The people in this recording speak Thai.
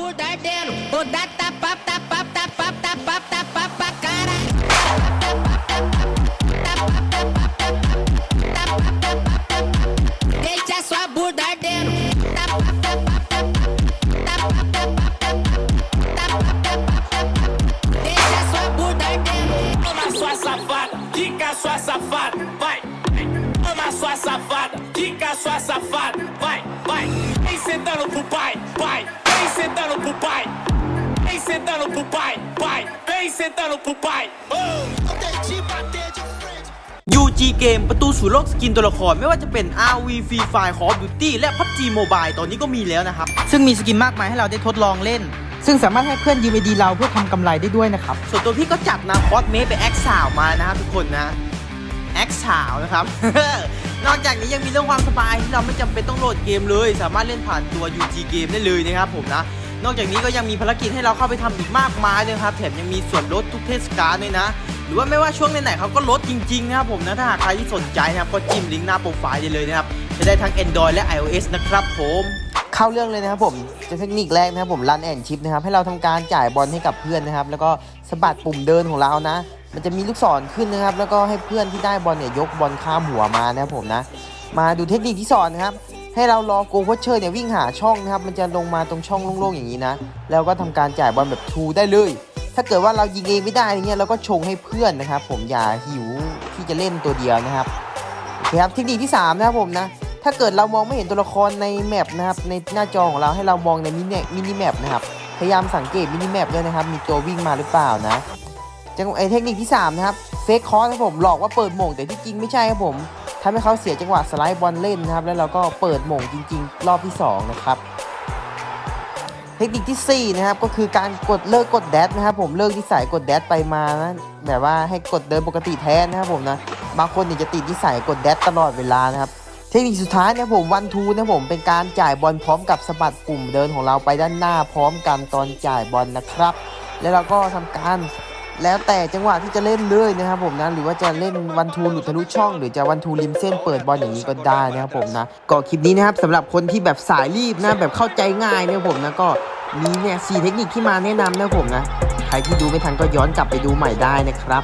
O Dardelo, o da tapa, tapa, tapa, tapa, tapa, pra caralho. Deixa sua bunda ardendo. Deixa sua bunda ardendo. Toma sua safada, quica sua safada, vai. Toma sua safada, quica sua safada, vai, vai. Vem sentando pro pai, Vem sentando pro pai. Oh! UG เกมประตูสู่โลกสกินตัวละคร ไม่ว่าจะเป็น RV Free Fire Call of Duty และ PUBG Mobile ตอนนี้ก็มีแล้วนะครับ ซึ่งมีสกินมากมายให้เราได้ทดลองเล่น ซึ่งสามารถให้เพื่อนยืมไอดีเราเพื่อทำกำไรได้ด้วยนะครับ ส่วนตัวพี่ก็จัดนะคอสเมสไปแอคสาวมานะครับทุกคนนะ แอคสาวนะครับ นอกจากนี้ยังมีเรื่องความสบายที่เราไม่จำเป็นต้องโหลดเกมเลย สามารถเล่นผ่านตัว UG เกมได้เลยนะครับผมนะ นอกจากนี้ก็ยังมีภารกิจให้เราเข้าไปทำอีกมากมายเลยครับแถมยังมีส่วนลดทุกเทศกาลด้วยนะ หรือว่าไม่ว่าช่วงไหนๆเขาก็ลดจริงๆนะครับผมนะถ้าหากใครที่สนใจนะครับก็จิ้มลิงก์หน้าโปรไฟล์ได้เลยนะครับจะได้ทั้ง Android และ iOS นะครับผมเข้าเรื่องเลยนะครับผมจะเทคนิคแรกนะครับผมรันแอนชิปนะครับให้เราทำการจ่ายบอลให้กับเพื่อนนะครับแล้วก็สะบัดปุ่มเดินของเรานะ มันจะมีลูกศรขึ้นนะครับแล้วก็ให้เพื่อนที่ได้บอลเนี่ยยกบอลข้ามหัวมานะครับผมนะมาดูเทคนิคที่สอนนะครับ ให้เรารอโกวเชอร์เนี่ยวิ่งหาช่องนะครับ มันจะลงมาตรงช่องโล่งๆอย่างนี้นะ แล้วก็ทำการจ่ายบอลแบบทูได้เลย ถ้าเกิดว่าเรายิงเองไม่ได้อย่างเงี้ยเราก็ชงให้เพื่อนนะครับ ผมอย่าหิวที่จะเล่นตัวเดียวนะครับเครับเทคนิคที่ 3 นะครับผมนะ ถ้าเกิดเรามองไม่เห็นตัวละครในแมปนะครับ ในหน้าจอของเราให้เรามองในมินิมินิแมปนะครับ พยายามสังเกตมินิแมปด้วยนะครับ มีตัววิ่งมาหรือเปล่านะจังไอเทคนิคที่ 3 นะครับ เฟกคอร์ครับผม หลอกว่าเปิดโหม่งแต่ที่จริงไม่ใช่ครับผม ทำให้เขาเสียจังหวะสไลด์บอลเล่นนะครับ แล้วเราก็เปิดหม่งจริง ๆ รอบที่ 2 นะครับ เทคนิคที่ 4 นะครับ ก็คือการกดเลิกกดแดดนะครับ ผมเลิกที่สายกดแดดไปมานะแบบว่าให้กดเดินปกติแทนนะครับผมนะบางคนเนี่ยจะติดที่สายกดแดดตลอดเวลานะครับเทคนิคสุดท้ายเนี่ยผมวันทูนะผมเป็นการจ่ายบอลพร้อมกับสะบัดปุ่มเดินของเราไปด้านหน้าพร้อมกันตอนจ่ายบอลนะครับ แล้วเราก็ทำการ แล้วแต่จังหวะที่จะเล่นเลยนะครับผมนะหรือว่าจะเล่นวันทูหลุดทะลุช่อง หรือจะวันทูริมเส้นเปิดบอลอย่างนี้ก็ได้นะครับผมนะก็คลิปนี้นะครับสำหรับคนที่แบบสายรีบนะแบบเข้าใจง่ายนะครับผมนะก็มีเนี่ยสี่เทคนิคที่มาแนะนำนะครับผมนะใครที่ดูไม่ทันก็ย้อนกลับไปดูใหม่ได้นะครับ